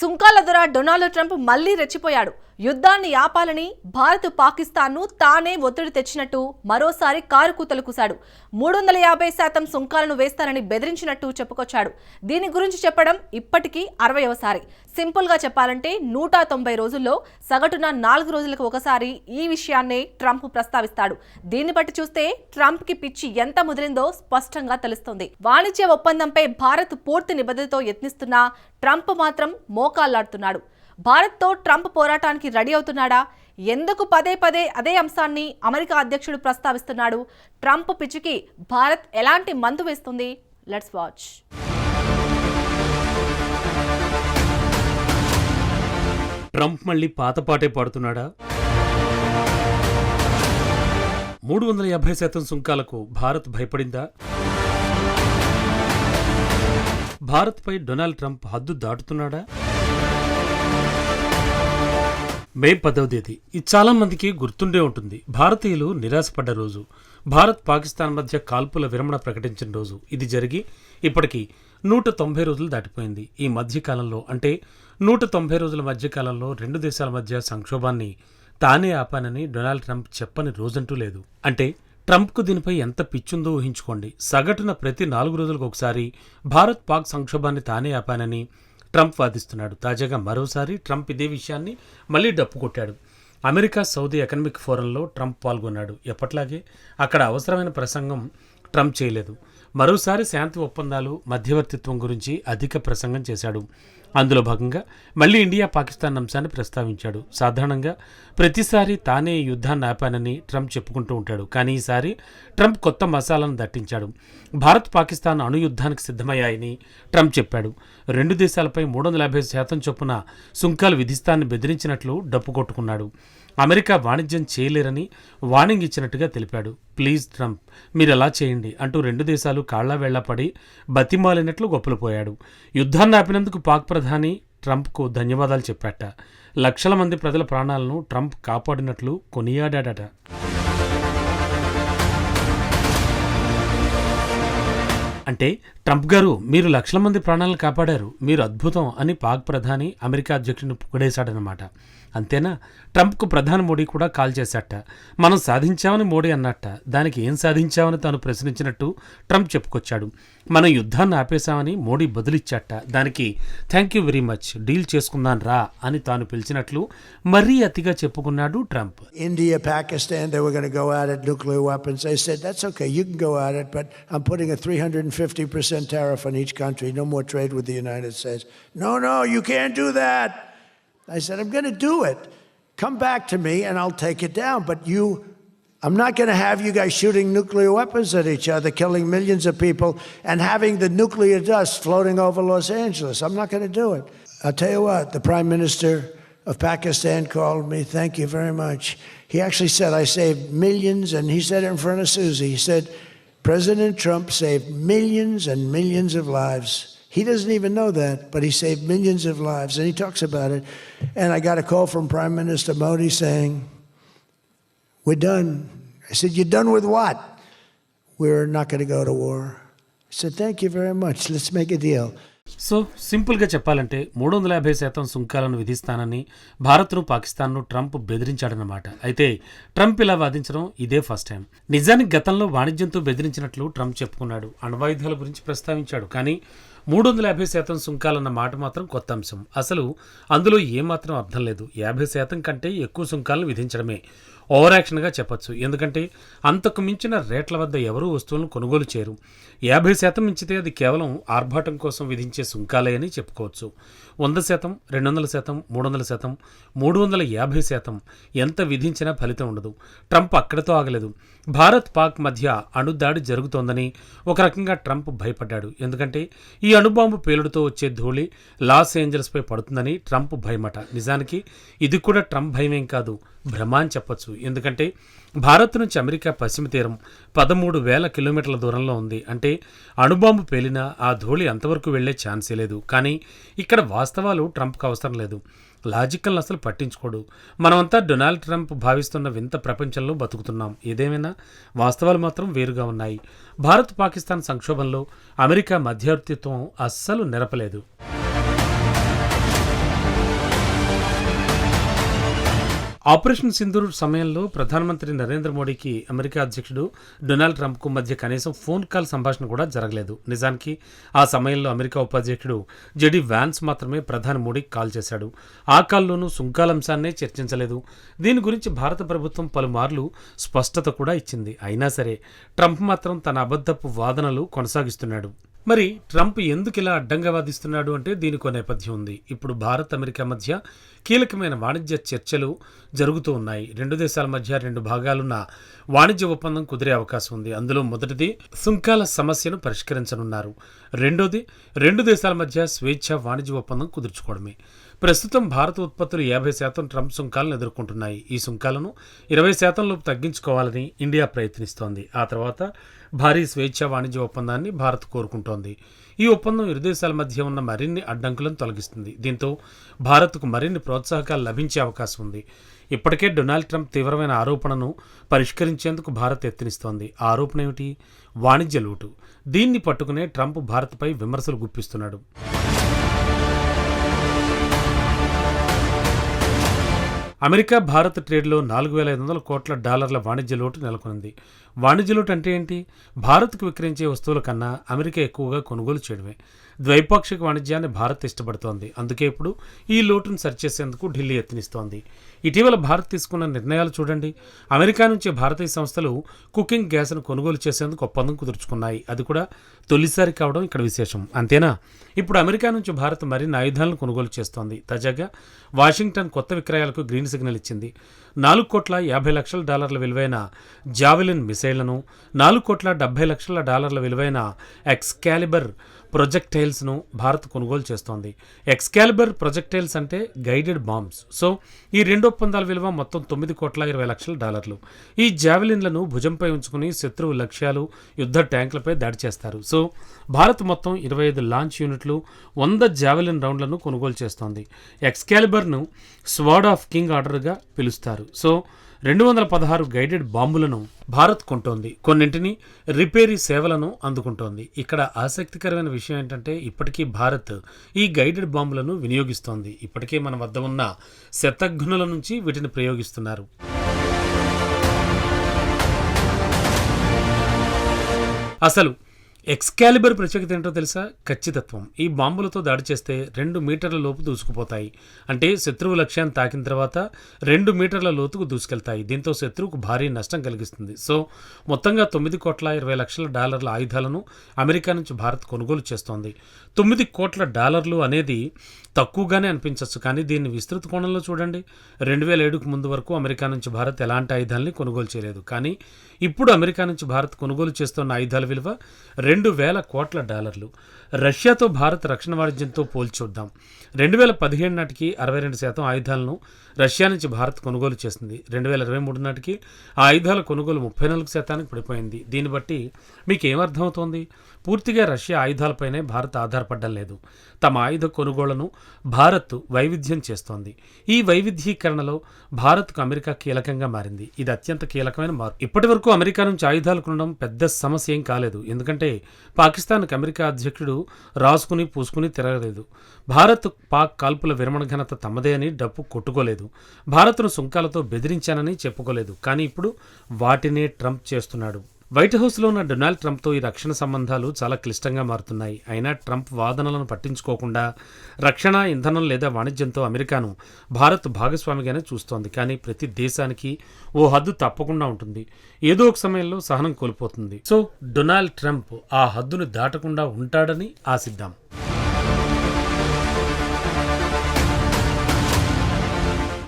సుంకాల ద్వారా Donald Trump మళ్ళీ రెచ్చిపోయాడు. యుద్ధాన్ని ఆపాలని భారత్ పాకిస్తాన్ను తానే ఒత్తిడి తెచ్చినట్టు మరోసారి కారు కూతలు కూశాడు. మూడు వందల యాభై శాతం సుంకాలను వేస్తానని బెదిరించినట్టు చెప్పుకొచ్చాడు. దీని గురించి చెప్పడం ఇప్పటికీ అరవయవసారి సింపుల్గా చెప్పాలంటే నూట తొంభై రోజుల్లో సగటున నాలుగు రోజులకు ఒకసారి ఈ విషయాన్నే ట్రంప్ ప్రస్తావిస్తాడు. దీన్ని బట్టి చూస్తే ట్రంప్కి పిచ్చి ఎంత ముదిరిందో స్పష్టంగా తెలుస్తుంది. వాణిజ్య ఒప్పందంపై భారత్ పూర్తి నిబద్ధతతో యత్నిస్తున్నా ట్రంప్ మాత్రం మోకాళ్ళాడుతున్నాడు భారత్తో ట్రంప్ పోరాటానికి రెడీ అవుతున్నాడా? ఎందుకు పదే పదే అదే అంశాన్ని అమెరికా అధ్యక్షుడు ప్రస్తావిస్తున్నాడు? ట్రంప్ పిచ్చికి భారత్ ఎలాంటి మందు వేస్తుంది? Let's watch. ట్రంప్ మళ్ళీ పాతపాటే పాడుతున్నాడా? మూడు వందల యాభై శాతం సుంకాలకు భారత్ భయపడిందా? భారత్పై డొనాల్డ్ ట్రంప్ హద్దు దాటుతున్నాడా? మే పదవ తేదీ. ఇది చాలా మందికి గుర్తుండే ఉంటుంది. భారతీయులు నిరాశపడ్డ రోజు. భారత్ పాకిస్తాన్ మధ్య కాల్పుల విరమణ ప్రకటించిన రోజు. ఇది జరిగి ఇప్పటికి నూట తొంభై రోజులు దాటిపోయింది. ఈ మధ్యకాలంలో అంటే నూట తొంభై రోజుల మధ్య కాలంలో రెండు దేశాల మధ్య సంక్షోభాన్ని తానే ఆపానని డొనాల్డ్ ట్రంప్ చెప్పని రోజంటూ లేదు. అంటే ట్రంప్కు దీనిపై ఎంత పిచ్చుందో ఊహించుకోండి. సగటున ప్రతి నాలుగు రోజులకు ఒకసారి భారత్ పాక్ సంక్షోభాన్ని తానే ఆపానని ట్రంప్ వాదిస్తున్నాడు. తాజాగా మరోసారి ట్రంప్ ఇదే విషయాన్ని మళ్ళీ డప్పు కొట్టాడు. అమెరికా సౌదీ ఎకనమిక్ ఫోరంలో ట్రంప్ పాల్గొన్నాడు. ఎప్పట్లాగే అక్కడ అవసరమైన ప్రసంగం ట్రంప్ చేయలేదు. మరోసారి శాంతి ఒప్పందాలు మధ్యవర్తిత్వం గురించి అధిక ప్రసంగం చేశాడు. అందులో భాగంగా మళ్ళీ ఇండియా పాకిస్తాన్ అంశాన్ని ప్రస్తావించాడు. సాధారణంగా ప్రతిసారి తానే యుద్ధాన్ని ఆపానని ట్రంప్ చెప్పుకుంటూ ఉంటాడు. కానీ ఈసారి ట్రంప్ కొత్త మసాలాను దట్టించాడు. భారత్ పాకిస్తాన్ అణు యుద్ధానికి సిద్ధమయ్యాయని ట్రంప్ చెప్పాడు. రెండు దేశాలపై మూడు వందల యాభై శాతం చొప్పున సుంకాలు విధిస్తాన్ని బెదిరించినట్లు డప్పు కొట్టుకున్నాడు. అమెరికా వాణిజ్యం చేయలేరని వార్నింగ్ ఇచ్చినట్టుగా తెలిపాడు. ప్లీజ్ ట్రంప్ మీరు ఎలా చేయండి అంటూ రెండు దేశాలు కాళ్ళా పడి బతిమాలినట్లు గొప్పలుపోయాడు యుద్ధాన్ని ఆపినందుకు పాక్ ప్రధాని ట్రంప్కు ధన్యవాదాలు చెప్పాట లక్షల మంది ప్రజల ప్రాణాలను ట్రంప్ కాపాడినట్లు కొనియాడాడట. అంటే ట్రంప్ గారు మీరు లక్షల మంది ప్రాణాలను కాపాడారు మీరు అద్భుతం అని పాక్ ప్రధాని అమెరికా అధ్యక్షుడిని పొగడేశాడనమాట అంతేనా? ట్రంప్కు ప్రధాని మోడీ కూడా కాల్ చేశాట. మనం సాధించామని మోడీ అన్నట్ట. దానికి ఏం సాధించామని తాను ప్రశ్నించినట్టు ట్రంప్ చెప్పుకొచ్చాడు. మనం యుద్ధాన్ని ఆపేశామని మోడీ బదులిచ్చాట. దానికి thank you very much. Deal చేసుకుందాం రా అని తాను పిలిచినట్లు మరీ అతిగా చెప్పుకున్నాడు Trump. India Pakistan they go at it nuclear okay you go at it but I am putting a 350% each country no more with the no no you can do that I said, I'm going to do it. Come back to me and I'll take it down. But you, I'm not going to have you guys shooting nuclear weapons at each other, killing millions of people, and having the nuclear dust floating over Los Angeles. I'm not going to do it. I'll tell you what, the Prime Minister of Pakistan called me. Thank you very much. He actually said, I saved millions, and he said it in front of Susie. He said, President Trump saved millions and millions of lives. He doesn't even know that, but he saved millions of lives, and he talks about it. And I got a call from Prime Minister Modi saying, We're done. I said, You're done with what? We're not going to go to war. I said, Thank you very much. Let's make a deal. So సింపుల్గా చెప్పాలంటే మూడు వందల యాభై శాతం సుంకాలను విధిస్తానని భారత్ను పాకిస్తాన్ను Trump బెదిరించాడనమాట అయితే Trump ఇలా వాదించడం ఇదే ఫస్ట్ టైం నిజానికి గతంలో వాణిజ్యంతో బెదిరించినట్లు ట్రంప్ చెప్పుకున్నాడు అణ్వాయుధాల గురించి ప్రస్తావించాడు కానీ మూడు వందల యాభై శాతం సుంకాలన్న మాట మాత్రం కొత్త అంశం. అసలు అందులో ఏమాత్రం అర్థం లేదు. యాభై శాతం కంటే ఎక్కువ సుంకాలను విధించడమే. ఓవర్ యాక్షన్గా చెప్పచ్చు. ఎందుకంటే అంతకు మించిన రేట్ల వద్ద ఎవరూ వస్తువులను కొనుగోలు చేయరు. యాభై శాతం మించితే అది కేవలం ఆర్భాటం కోసం విధించే సుంకాలే అని చెప్పుకోవచ్చు. వంద శాతం రెండు వందల శాతం మూడు వందల శాతం మూడు వందల యాభై శాతం ఎంత విధించినా ఫలితం ఉండదు. ట్రంప్ అక్కడితో ఆగలేదు. భారత్ పాక్ మధ్య అణుదాడి జరుగుతోందని ఒక రకంగా ట్రంప్ భయపడ్డాడు. ఎందుకంటే ఈ అణుబాంబు పేలుడుతో వచ్చే ధూళి లాస్ ఏంజల్స్పై పడుతుందని ట్రంప్ భయమట. నిజానికి ఇది కూడా ట్రంప్ భయమేం కాదు. భ్రమ అని చెప్పచ్చు. ఎందుకంటే భారత్ నుంచి అమెరికా పశ్చిమ తీరం పదమూడు వేల కిలోమీటర్ల దూరంలో ఉంది. అంటే అణుబాంబు పేలినా ఆ ధూళి అంతవరకు వెళ్ళే ఛాన్సే లేదు. కానీ ఇక్కడ వాస్తవాలు ట్రంప్కి అవసరం లేదు. లాజికల్ని అసలు పట్టించుకోడు. మనమంతా డొనాల్డ్ ట్రంప్ భావిస్తున్న వింత ప్రపంచంలో బతుకుతున్నాం. ఏదేమైనా వాస్తవాలు మాత్రం వేరుగా ఉన్నాయి. భారత్ పాకిస్తాన్ సంక్షోభంలో అమెరికా మధ్యవర్తిత్వం అస్సలు నిరపలేదు ఆపరేషన్ సింధూర్ సమయంలో ప్రధానమంత్రి నరేంద్ర మోడీకి అమెరికా అధ్యక్షుడు డొనాల్డ్ ట్రంప్కు మధ్య కనీసం ఫోన్ కాల్ సంభాషణ కూడా జరగలేదు. నిజానికి ఆ సమయంలో అమెరికా ఉపాధ్యక్షుడు జెడి వ్యాన్స్ మాత్రమే ప్రధాని మోడీకి కాల్ చేశాడు. ఆ కాల్లోనూ సుంకాల అంశాన్నే చర్చించలేదు. దీని గురించి భారత ప్రభుత్వం పలుమార్లు స్పష్టత కూడా ఇచ్చింది. అయినా సరే ట్రంప్ మాత్రం తన అబద్ధపు వాదనలు కొనసాగిస్తున్నాడు. మరి ట్రంప్ ఎందుకు ఇలా అడ్డంగా వాదిస్తున్నాడు అంటే దీనికో నేపథ్యం ఉంది. ఇప్పుడు భారత్ అమెరికా మధ్య కీలకమైన వాణిజ్య చర్చలు జరుగుతూ ఉన్నాయి. రెండు దేశాల మధ్య రెండు భాగాలున్న వాణిజ్య ఒప్పందం కుదిరే అవకాశం ఉంది. అందులో మొదటిది సుంకాల సమస్యను పరిష్కరించనున్నారు. రెండోది రెండు దేశాల మధ్య స్వేచ్ఛ వాణిజ్య ఒప్పందం కుదుర్చుకోవడమే. ప్రస్తుతం భారత ఉత్పత్తులు యాభై శాతం ట్రంప్ సుంకాలను ఎదుర్కొంటున్నాయి. ఈ సుంకాలను ఇరవై శాతంలోపు తగ్గించుకోవాలని ఇండియా ప్రయత్నిస్తోంది. ఆ తర్వాత భారీ స్వేచ్ఛ వాణిజ్య ఒప్పందాన్ని భారత్ కోరుకుంటోంది. ఈ ఒప్పందం ఇరు దేశాల మధ్య ఉన్న మరిన్ని అడ్డంకులను తొలగిస్తుంది. దీంతో భారత్కు మరిన్ని ప్రోత్సాహకాలు లభించే అవకాశం ఉంది. ఇప్పటికే డొనాల్డ్ ట్రంప్ తీవ్రమైన ఆరోపణను పరిష్కరించేందుకు భారత్ యత్నిస్తోంది. ఆ ఆరోపణ ఏమిటి? వాణిజ్య లోటు. దీన్ని పట్టుకునే ట్రంప్ భారత్పై విమర్శలు గుప్పిస్తున్నాడు. అమెరికా భారత్ ట్రేడ్లో నాలుగు వేల ఐదు వందల కోట్ల డాలర్ల వాణిజ్య లోటు నెలకొంది. వాణిజ్య లోటు అంటే ఏంటి? భారత్కు విక్రయించే వస్తువుల కన్నా అమెరికా ఎక్కువగా కొనుగోలు చేయడమే. ద్వైపాక్షిక వాణిజ్యాన్ని భారత్ ఇష్టపడుతోంది. అందుకే ఇప్పుడు ఈ లోటును సరిచేసేందుకు ఢిల్లీ యత్నిస్తోంది. ఇటీవల భారత్ తీసుకున్న నిర్ణయాలు చూడండి. అమెరికా నుంచి భారతీయ సంస్థలు కుకింగ్ గ్యాస్ను కొనుగోలు చేసేందుకు ఒప్పందం కుదుర్చుకున్నాయి. అది కూడా తొలిసారి కావడం ఇక్కడ విశేషం. అంతేనా? ఇప్పుడు అమెరికా నుంచి భారత్ మరిన్ని ఆయుధాలను కొనుగోలు చేస్తోంది. తాజాగా వాషింగ్టన్ కొత్త విక్రయాలకు గ్రీన్ సిగ్నల్ ఇచ్చింది. నాలుగు కోట్ల యాభై లక్షల డాలర్ల విలువైన జావెలిన్ మిస్సైళ్ళను నాలుగు కోట్ల డెబ్బై లక్షల డాలర్ల విలువైన ఎక్స్కాలిబర్ ప్రొజెక్టైల్స్ను భారత్ కొనుగోలు చేస్తోంది. ఎక్స్కాలిబర్ ప్రొజెక్టైల్స్ అంటే గైడెడ్ బాంబ్స్. సో ఈ రెండు ఒప్పందాల విలువ మొత్తం తొమ్మిది కోట్ల ఇరవై లక్షల డాలర్లు. ఈ జావెలిన్లను భుజంపై ఉంచుకుని శత్రువు లక్ష్యాలు యుద్ధ ట్యాంకులపై దాడి చేస్తారు. సో భారత్ మొత్తం ఇరవై ఐదు లాంచ్ యూనిట్లు వంద జావెలిన్ రౌండ్లను కొనుగోలు చేస్తోంది. ఎక్స్కాలిబర్ను స్వాడ్ ఆఫ్ కింగ్ ఆర్డర్గా పిలుస్తారు. సో రెండు వందల పదహారు గైడెడ్ బాంబులను భారత్ కొంటోంది. కొన్నింటిని రిపేరీ సేవలను అందుకుంటోంది. ఇక్కడ ఆసక్తికరమైన విషయం ఏంటంటే ఇప్పటికీ భారత్ ఈ గైడెడ్ బాంబులను వినియోగిస్తోంది. ఇప్పటికే మన వద్ద ఉన్న శతఘ్నుల నుంచి వీటిని ప్రయోగిస్తున్నారు. అసలు ఎక్స్కాలిబర్ ప్రత్యేకత ఏంటో తెలుసా? ఖచ్చితత్వం. ఈ బాంబులతో దాడి చేస్తే రెండు మీటర్ల లోపు దూసుకుపోతాయి. అంటే శత్రువు లక్ష్యాన్ని తాకిన తర్వాత రెండు మీటర్ల లోతుకు దూసుకెళ్తాయి. దీంతో శత్రువుకు భారీ నష్టం కలిగిస్తుంది. సో మొత్తంగా తొమ్మిది కోట్ల ఇరవై లక్షల డాలర్ల ఆయుధాలను అమెరికా నుంచి భారత్ కొనుగోలు చేస్తోంది. తొమ్మిది కోట్ల డాలర్లు అనేది తక్కువగానే అనిపించవచ్చు కానీ దీన్ని విస్తృత కోణంలో చూడండి. రెండు వేల ఏడుకు ముందు వరకు అమెరికా నుంచి భారత్ ఎలాంటి ఆయుధాలని కొనుగోలు చేయలేదు. కానీ ఇప్పుడు అమెరికా నుంచి భారత్ కొనుగోలు చేస్తున్న ఆయుధాల విలువ రెండు వేల కోట్ల డాలర్లు. రష్యాతో భారత్ రక్షణ వాణిజ్యంతో పోల్చూద్దాం రెండు వేల పదిహేడు నాటికి అరవై రెండు శాతం ఆయుధాలను రష్యా నుంచి భారత్ కొనుగోలు చేసింది. రెండు వేల ఇరవై మూడు నాటికి ఆ ఆయుధాల కొనుగోలు ముప్పై నాలుగు శాతానికి పడిపోయింది. దీన్ని బట్టి మీకు ఏమర్థమవుతోంది పూర్తిగా రష్యా ఆయుధాలపైనే భారత్ ఆధారపడడం లేదు. తమ ఆయుధ కొనుగోళ్ళను భారత్ వైవిధ్యం చేస్తోంది. ఈ వైవిధ్యీకరణలో భారత్కు అమెరికా కీలకంగా మారింది. ఇది అత్యంత కీలకమైన మార్పు. ఇప్పటి వరకు అమెరికా నుంచి ఆయుధాలు కొనడం పెద్ద సమస్య ఏం కాలేదు. ఎందుకంటే పాకిస్తాన్కు అమెరికా అధ్యక్షుడు రాసుకుని పూసుకుని తిరగలేదు. భారత్ పాక్ కాల్పుల విరమణ ఘనత తమదే అని డప్పు కొట్టుకోలేదు. భారత్ను సుంకాలతో బెదిరించానని చెప్పుకోలేదు. కానీ ఇప్పుడు వాటినే ట్రంప్ చేస్తున్నాడు. వైట్ హౌస్లో ఉన్న డొనాల్డ్ ట్రంప్తో ఈ రక్షణ సంబంధాలు చాలా క్లిష్టంగా మారుతున్నాయి. అయినా ట్రంప్ వాదనలను పట్టించుకోకుండా రక్షణ ఇంధనం లేదా వాణిజ్యంతో అమెరికాను భారత్ భాగస్వామిగానే చూస్తోంది. కానీ ప్రతి దేశానికి ఓ హద్దు తప్పకుండా ఉంటుంది. ఏదో ఒక సమయంలో సహనం కోల్పోతుంది. సో డొనాల్డ్ ట్రంప్ ఆ హద్దును దాటకుండా ఉంటాడని ఆశిద్దాం.